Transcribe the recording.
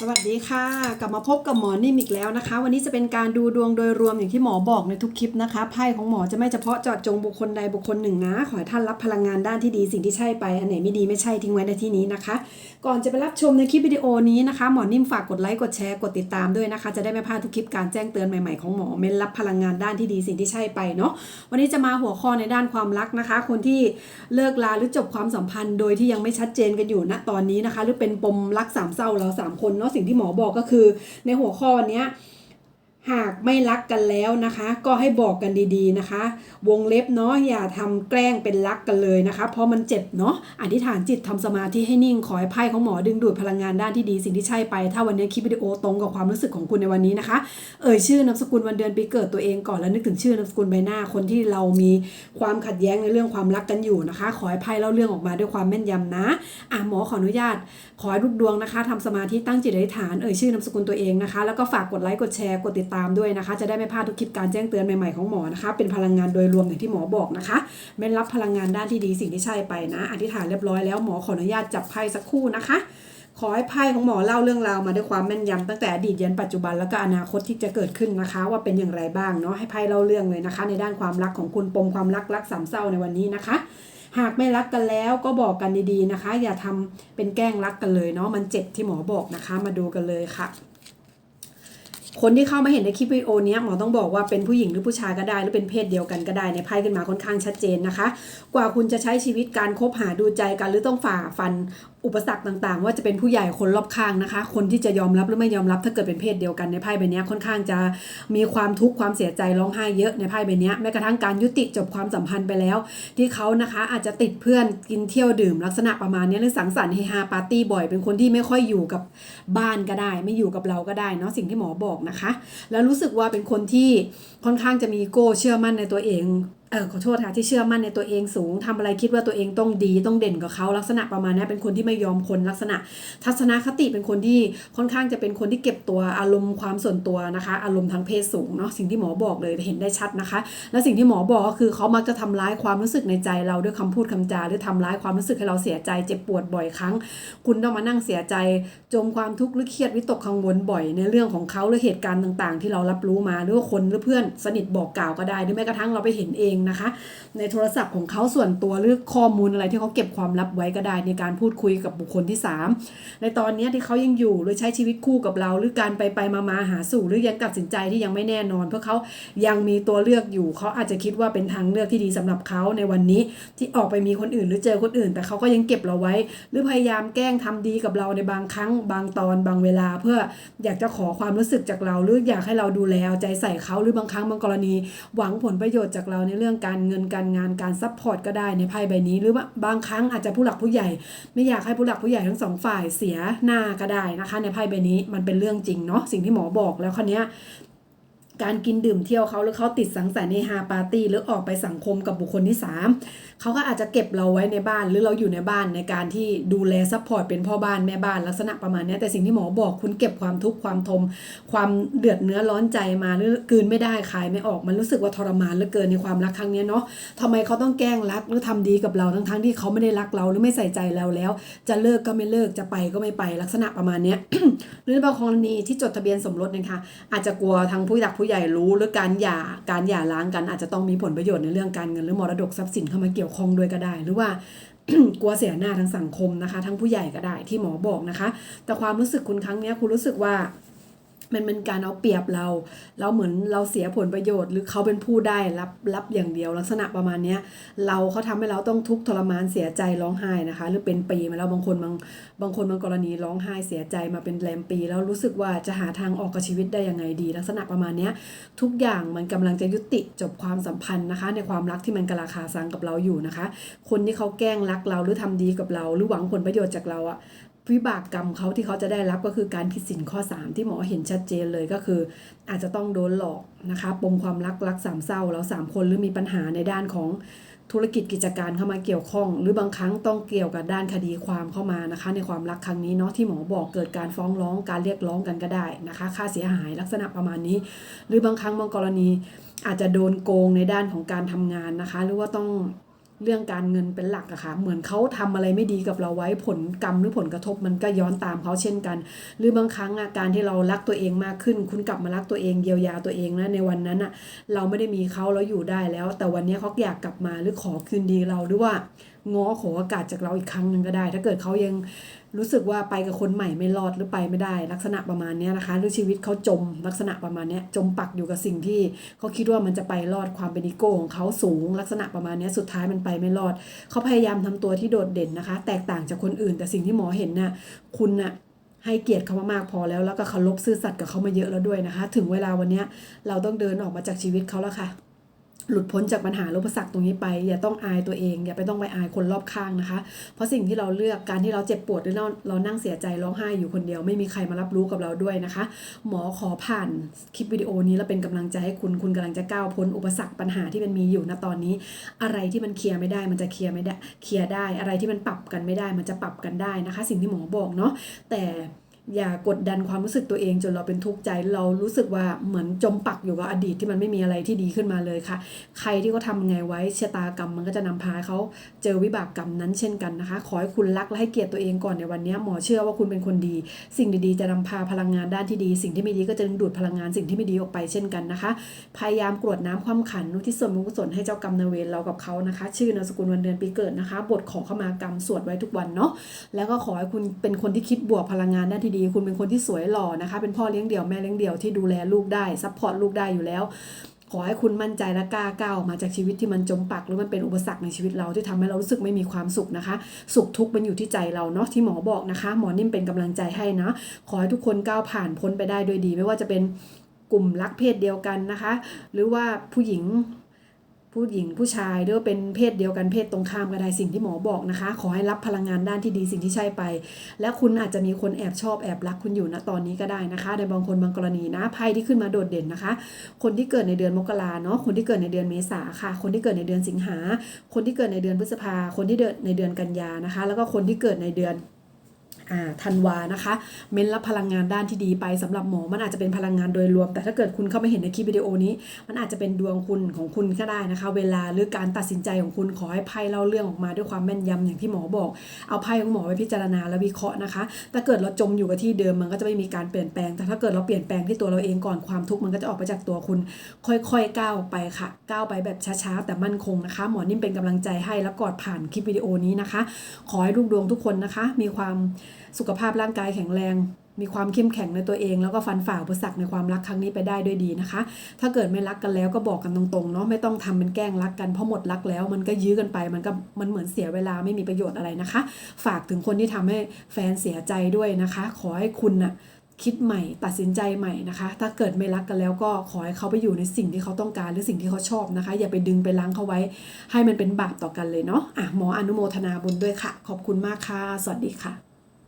สวัสดีค่ะ กลับมาพบกับหมอนิ่มอีกแล้วนะคะ วันนี้จะเป็นการดูดวงโดยรวมอย่างที่หมอบอกในทุกคลิปนะคะไพ่ของหมอจะไม่เฉพาะเจาะจงบุคคลใดบุคคลหนึ่งนะ ขอให้ท่านรับพลังงานด้านที่ดีสิ่งที่ใช่ไปอันไหนไม่ดีไม่ใช่ทิ้งไว้ในที่นี้นะคะ ก่อนจะไปรับชมในคลิปวิดีโอนี้นะคะหมอนิ่มฝากกดไลค์กดแชร์กดติดตามด้วยนะคะ จะได้ไม่พลาดทุกคลิปการแจ้งเตือนใหม่ๆของหมอเม้นรับพลังงานด้านที่ดีสิ่งที่ใช่ไปเนาะวันนี้จะมาหัวข้อในด้านความรักนะคะ คนที่เลิกลาหรือจบความสัมพันธ์ โดยที่ยังไม่ชัดเจนกันอยู่ณตอนนี้นะคะ หรือเป็นปมรักสามเศร้าเราสามคนเนาะสิ่งที่หมอบอกก็คือ ในหัวข้อวันนี้ หากไม่รักกันแล้วนะคะ ก็ให้บอกกันดีๆนะคะ วงเล็บเนาะอย่าทำแกล้งเป็นรักกันเลยนะคะ เพราะมันเจ็บเนาะอธิษฐานจิตทำสมาธิให้นิ่งขอให้ไพ่ของหมอดึงดูดพลังงานด้านที่ดีสิ่งที่ใช่ไป ถ้าวันนี้คลิปวิดีโอตรงกับความรู้สึกของคุณในวันนี้นะคะ เอ่ยชื่อนามสกุลวันเดือนปีเกิดตัวเองก่อนแล้วนึกถึงชื่อนามสกุลใบหน้าคนที่เรามีความขัดแย้งในเรื่องความรักกันอยู่นะคะ ขอให้ไพ่เล่าเรื่องออกมาด้วยความแม่นยำนะอะหมอขออนุญาต ขอให้ลูกดวงนะคะทำสมาธิตั้งจิตอธิษฐานเอ่ยชื่อนามสกุลตัวเองนะคะ แล้วก็ฝากกดไลค์กดแชร์กดติดตามามด้วยนะคะ จะได้ไม่พลาดทุกคลิปการแจ้งเตือนใหม่ๆของหมอนะคะ เป็นพลังงานโดยรวมอย่างที่หมอบอกนะคะเม่นรับพลังงานด้านที่ดีสิ่งที่ใช่ไปนะ อธิษฐานเรียบร้อยแล้วหมอขออนุญาตจับไพ่สักครู่นะคะขอให้ไพ่ของหมอเล่าเรื่องราวมาด้วยความแม่นยำตั้งแต่อดีตยันปัจจุบันแล้วก็อนาคตที่จะเกิดขึ้นนะคะ ว่าเป็นอย่างไรบ้างเนาะให้ไพ่เล่าเรื่องเลยนะคะ ในด้านความรักของคุณปมความรักรักสามเศร้าในวันนี้นะคะ หากไม่รักกันแล้วก็บอกกันดีๆนะคะ อย่าทำเป็นแกล้งรักกันเลยเนาะมันเจ็บที่หมอบอกนะคะ มาดูกันเลยค่ะ คนที่เข้ามาเห็นในคลิปวิดีโอนี้หมอต้องบอกว่าเป็นผู้หญิงหรือผู้ชายก็ได้ หรือเป็นเพศเดียวกันก็ได้ในไพ่ขึ้นมาค่อนข้างชัดเจนนะคะ กว่าคุณจะใช้ชีวิตการคบหาดูใจกันหรือต้องฝ่าฟันอุปสรรคต่างๆ ว่าจะเป็นผู้ใหญ่คนรอบข้างนะคะ คนที่จะยอมรับหรือไม่ยอมรับถ้าเกิดเป็นเพศเดียวกันในไพ่ใบนี้ค่อนข้างจะมีความทุกข์ความเสียใจร้องไห้เยอะในไพ่ใบนี้แม้กระทั่งการยุติจบความสัมพันธ์ไปแล้ว ที่เขานะคะอาจจะติดเพื่อนกินเที่ยวดื่ม ลักษณะประมาณนี้หรือสังสรรค์เฮฮาปาร์ตี้บ่อยเป็นคนที่ไม่ค่อยอยู่กับบ้านก็ได้ ไม่อยู่กับเราก็ได้เนาะสิ่งที่หมอบอกนะคะ แล้วรู้สึกว่าเป็นคนที่ค่อนข้างจะมีโก้เชื่อมั่นในตัวเองเออขอโทษค่ะที่เชื่อมั่นในตัวเองสูงทำอะไรคิดว่าตัวเองต้องดีต้องเด่นกว่าเขาลักษณะประมาณนี้เป็นคนที่ไม่ยอมคนลักษณะ ทัศนคติเป็นคนที่ค่อนข้างจะเป็นคนที่เก็บตัวอารมณ์ความส่วนตัวนะคะ อารมณ์ทางเพศสูงเนาะสิ่งที่หมอบอกเลยเห็นได้ชัดนะคะ และสิ่งที่หมอบอกก็คือเขามักจะทำร้ายความรู้สึกในใจเราด้วยคำพูดคำจา หรือทำร้ายความรู้สึกให้เราเสียใจเจ็บปวดบ่อยครั้ง คุณต้องมานั่งเสียใจ จมความทุกข์หรือเครียดวิตกกังวลบ่อย ในเรื่องของเขาหรือเหตุการณ์ต่าง ๆ ที่เรารับรู้มาหรือว่าคนหรือเพื่อนสนิทบอกกล่าวก็ได้หรือแม้กระทั่งเราไปเห็นเองนะคะ ในโทรศัพท์ของเขาส่วนตัวหรือข้อมูลอะไรที่เขาเก็บความลับไว้ก็ได้ในการพูดคุยกับบุคคลที่ 3 ในตอนนี้ที่เขายังอยู่หรือใช้ชีวิตคู่กับเรา หรือการไปไปมามาหาสู่หรือยังตัดสินใจที่ยังไม่แน่นอน เพราะเขายังมีตัวเลือกอยู่เขาอาจจะคิดว่าเป็นทางเลือกที่ดีสำหรับเขาในวันนี้ที่ออกไปมีคนอื่นหรือเจอคนอื่น แต่เขาก็ยังเก็บเราไว้ หรือพยายามแกล้งทำดีกับเราในบางครั้ง บางตอนบางเวลาเพื่ออยากจะขอความรู้สึกจากเรา หรืออยากให้เราดูแลเอาใจใส่เขาหรือบางครั้งบางกรณี หวังผลประโยชน์จากเราในเรื่องื่องการเงินการงานการซัพพอร์ตก็ได้ในไพ่ใบนี้ หรือว่าบางครั้งอาจจะผู้หลักผู้ใหญ่ ไม่อยากให้ผู้หลักผู้ใหญ่ทั้งสองฝ่ายเสียหน้าก็ได้นะคะ ในไพ่ใบนี้มันเป็นเรื่องจริงเนาะสิ่งที่หมอบอกแล้วคราวนี้ การกินดื่มเที่ยวเขาหรือเขาติดสังสรรค์ในฮาปาร์ตี้หรือออกไปสังคมกับบุคคลที่ 3 เขาก็อาจจะเก็บเราไว้ในบ้านหรือเราอยู่ในบ้านในการที่ดูแลซัพพอร์ตเป็นพ่อบ้านแม่บ้านลักษณะประมาณนี้แต่สิ่งที่หมอบอกคุณเก็บความทุกข์ความทม ความเดือดเนื้อร้อนใจมาหรือกืนไม่ได้คายไม่ออกมันรู้สึกว่าทรมานเหลือเกินในความรักครั้งนี้เนาะทำไมเขาต้องแกล้งรักหรือทำดีกับเราทั้งๆที่เขาไม่ได้รักเราหรือไม่ใส่ใจเราแล้ว จะเลิกก็ไม่เลิกจะไปก็ไม่ไปลักษณะประมาณนี้หรือบางกรณีที่จดทะเบียนสมรสนะคะอาจจะกลัวทางผู้หลักผู้ใหญ่รู้หรือการหย่าการหย่าร้างกันอาจจะต้องมีผลประโยชน์ในเรื่องการเงินหรือมรดกทรัพย์สินเข้ามาเกี่ยวข้องด้วยก็ได้ หรือว่ากลัวเสียหน้าทางสังคมนะคะ ทั้งผู้ใหญ่ก็ได้ที่หมอบอกนะคะ แต่ความรู้สึกคุณครั้งนี้คุณรู้สึกว่า มันเป็นการเอาเปรียบเรา เราเหมือนเราเสียผลประโยชน์ หรือเขาเป็นผู้ได้รับรับอย่างเดียวลักษณะประมาณเนี้ยเราเขาทำให้เราต้องทุกข์ทรมานเสียใจร้องไห้นะคะ หรือเป็นปีมาแล้วบางคนบางบางคนบางกรณีร้องไห้เสียใจมาเป็นแรมปี แล้วรู้สึกว่าจะหาทางออกกับชีวิตได้ยังไงดี ลักษณะประมาณเนี้ยทุกอย่างมันกำลังจะยุติจบความสัมพันธ์นะคะ ในความรักที่มันกะลาคาซังกับเราอยู่นะคะ คนที่เขาแกล้งรักเราหรือทำดีกับเรา หรือหวังผลประโยชน์จากเราอะ วิบากกรรมเขาที่เขาจะได้รับก็คือการผิดศีลข้อ 3 ที่หมอเห็นชัดเจนเลยก็คือ อาจจะต้องโดนหลอกนะคะปมความรักรักสามเศร้าแล้วสามคนหรือมีปัญหาในด้านของธุรกิจกิจการเข้ามาเกี่ยวข้อง หรือบางครั้งต้องเกี่ยวกับด้านคดีความเข้ามานะคะ ในความรักครั้งนี้เนาะที่หมอบอกเกิดการฟ้องร้องการเรียกร้องกันก็ได้นะคะ ค่าเสียหายลักษณะประมาณนี้ หรือบางครั้งบางกรณีอาจจะโดนโกงในด้านของการทำงานนะคะ หรือว่าต้อง เรื่องการเงินเป็นหลักอะค่ะเหมือนเขาทำอะไรไม่ดีกับเราไว้ผลกรรมหรือผลกระทบมันก็ย้อนตามเขาเช่นกัน หรือบางครั้งอะการที่เรารักตัวเองมากขึ้น คุณกลับมารักตัวเองเยียวยาตัวเองนะในวันนั้นอะเราไม่ได้มีเขาเราอยู่ได้แล้ว แต่วันนี้เขาอยากกลับมาหรือขอคืนดีเราหรือว่า ง้อขอโอกาสจากเราอีกครั้งหนึ่งก็ได้ ถ้าเกิดเขายังรู้สึกว่าไปกับคนใหม่ไม่รอดหรือไปไม่ได้ ลักษณะประมาณนี้นะคะ หรือชีวิตเขาจมลักษณะประมาณนี้จมปักอยู่กับสิ่งที่เขาคิดว่ามันจะไปรอดความเป็นอีโก้ของเขาสูง ลักษณะประมาณนี้สุดท้ายมันไปไม่รอด เขาพยายามทำตัวที่โดดเด่นนะคะ แตกต่างจากคนอื่น แต่สิ่งที่หมอเห็นน่ะคุณน่ะให้เกียรติเขามากพอแล้วแล้วก็เคารพซื่อสัตย์กับเขามาเยอะแล้วด้วยนะคะ ถึงเวลาวันนี้เราต้องเดินออกมาจากชีวิตเขาแล้วค่ะ หลุดพ้นจากปัญหาอุปสรรคตรงนี้ไป อย่าต้องอายตัวเองอย่าไปต้องไปอายคนรอบข้างนะคะ เพราะสิ่งที่เราเลือกการที่เราเจ็บปวดหรือเราเรานั่งเสียใจร้องไห้อยู่คนเดียว ไม่มีใครมารับรู้กับเราด้วยนะคะ หมอขอผ่านคลิปวิดีโอนี้แล้วเป็นกำลังใจให้คุณคุณกำลังจะก้าวพ้นอุปสรรคปัญหาที่มันมีอยู่ณตอนนี้ อะไรที่มันเคลียร์ไม่ได้มันจะเคลียร์ไม่ได้เคลียร์ได้ อะไรที่มันปรับกันไม่ได้มันจะปรับกันได้นะคะ สิ่งที่หมอบอกเนาะแต่ อย่ากดดันความรู้สึกตัวเองจนเราเป็นทุกข์ใจเรารู้สึกว่าเหมือนจมปักอยู่กับอดีตที่มันไม่มีอะไรที่ดีขึ้นมาเลยค่ะ ใครที่เขาทำไงไว้ชะตากรรมมันก็จะนำพาเขาเจอวิบากกรรมนั้นเช่นกันนะคะ ขอให้คุณรักและให้เกียรติตัวเองก่อนในวันนี้หมอเชื่อว่าคุณเป็นคนดี สิ่งดีๆจะนำพาพลังงานด้านที่ดี สิ่งที่ไม่ดีก็จะดึงดูดพลังงานสิ่งที่ไม่ดีออกไปเช่นกันนะคะ พยายามกรวดน้ำความขันอุทิศส่วนบุกุศลให้เจ้ากรรมนายเวรเรากับเขานะคะ ชื่อนามสกุลวันเดือนปีเกิดนะคะ บทขอขมากรรมสวดไว้ทุกวันเนาะแล้วก็ขอให้คุณเป็นคนที่คิดบวกพลังงานด้านที่ดี คุณเป็นคนที่สวยหล่อนะคะ เป็นพ่อเลี้ยงเดี่ยวแม่เลี้ยงเดี่ยวที่ดูแลลูกได้ซัพพอร์ตลูกได้อยู่แล้ว ขอให้คุณมั่นใจและกล้าก้าวมาจากชีวิตที่มันจมปักหรือมันเป็นอุปสรรคในชีวิตเราที่ทำให้เรารู้สึกไม่มีความสุขนะคะ สุขทุกข์มันอยู่ที่ใจเราเนาะที่หมอบอกนะคะ หมอนิ่มเป็นกำลังใจให้นะ ขอให้ทุกคนก้าวผ่านพ้นไปได้โดยดี ไม่ว่าจะเป็นกลุ่มรักเพศเดียวกันนะคะ หรือว่าผู้หญิง ผู้หญิงผู้ชายหรือว่าเป็นเพศเดียวกันเพศตรงข้ามก็ได้สิ่งที่หมอบอกนะคะ ขอให้รับพลังงานด้านที่ดีสิ่งที่ใช่ไป และคุณอาจจะมีคนแอบชอบแอบรักคุณอยู่ณตอนนี้ก็ได้นะคะ ในบางคนบางกรณีนะไพ่ที่ขึ้นมาโดดเด่นนะคะ คนที่เกิดในเดือนมกราเนาะคนที่เกิดในเดือนเมษาค่ะ คนที่เกิดในเดือนสิงหา คนที่เกิดในเดือนพฤษภาคนที่เกิดในเดือนกันยานะคะ แล้วก็คนที่เกิดในเดือน ธันวานะคะ เม้นรับพลังงานด้านที่ดีไปสำหรับหมอมันอาจจะเป็นพลังงานโดยรวม แต่ถ้าเกิดคุณเข้าไม่เห็นในคลิปวิดีโอนี้ มันอาจจะเป็นดวงคุณของคุณก็ได้นะคะ เวลาหรือการตัดสินใจของคุณขอให้ไพ่เล่าเรื่องออกมาด้วยความแม่นยำอย่างที่หมอบอก เอาไพ่ของหมอไปพิจารณาและวิเคราะห์นะคะ ถ้าเกิดเราจมอยู่กับที่เดิมมันก็จะไม่มีการเปลี่ยนแปลง แต่ถ้าเกิดเราเปลี่ยนแปลงที่ตัวเราเองก่อนความทุกข์มันก็จะออกไปจากตัวคุณ ค่อยๆก้าวไปค่ะ ก้าวไปแบบช้าๆแต่มั่นคงนะคะ หมอนิ่มเป็นกำลังใจให้แล้วกอดผ่านคลิปวิดีโอนี้นะคะ ขอให้ลูกดวงทุกคนนะคะ มีความสุขภาพร่างกายแข็งแรง มีความเข้มแข็งในตัวเอง แล้วก็ฟันฝ่าอุปสรรคในความรักครั้งนี้ไปได้ด้วยดีนะคะ ถ้าเกิดไม่รักกันแล้วก็บอกกันตรงๆเนาะไม่ต้องทำเป็นแกล้งรักกันเพราะหมดรักแล้ว มันก็ยื้อกันไปมันก็มันเหมือนเสียเวลาไม่มีประโยชน์อะไรนะคะ ฝากถึงคนที่ทำให้แฟนเสียใจด้วยนะคะ ขอให้คุณน่ะคิดใหม่ตัดสินใจใหม่นะคะ ถ้าเกิดไม่รักกันแล้วก็ขอให้เขาไปอยู่ในสิ่งที่เขาต้องการหรือสิ่งที่เขาชอบนะคะ อย่าไปดึงไปล้างเขาไว้ ให้มันเป็นบาปต่อกันเลยเนาะอะหมออนุโมทนาบุญด้วยค่ะ ขอบคุณมากค่ะ สวัสดีค่ะ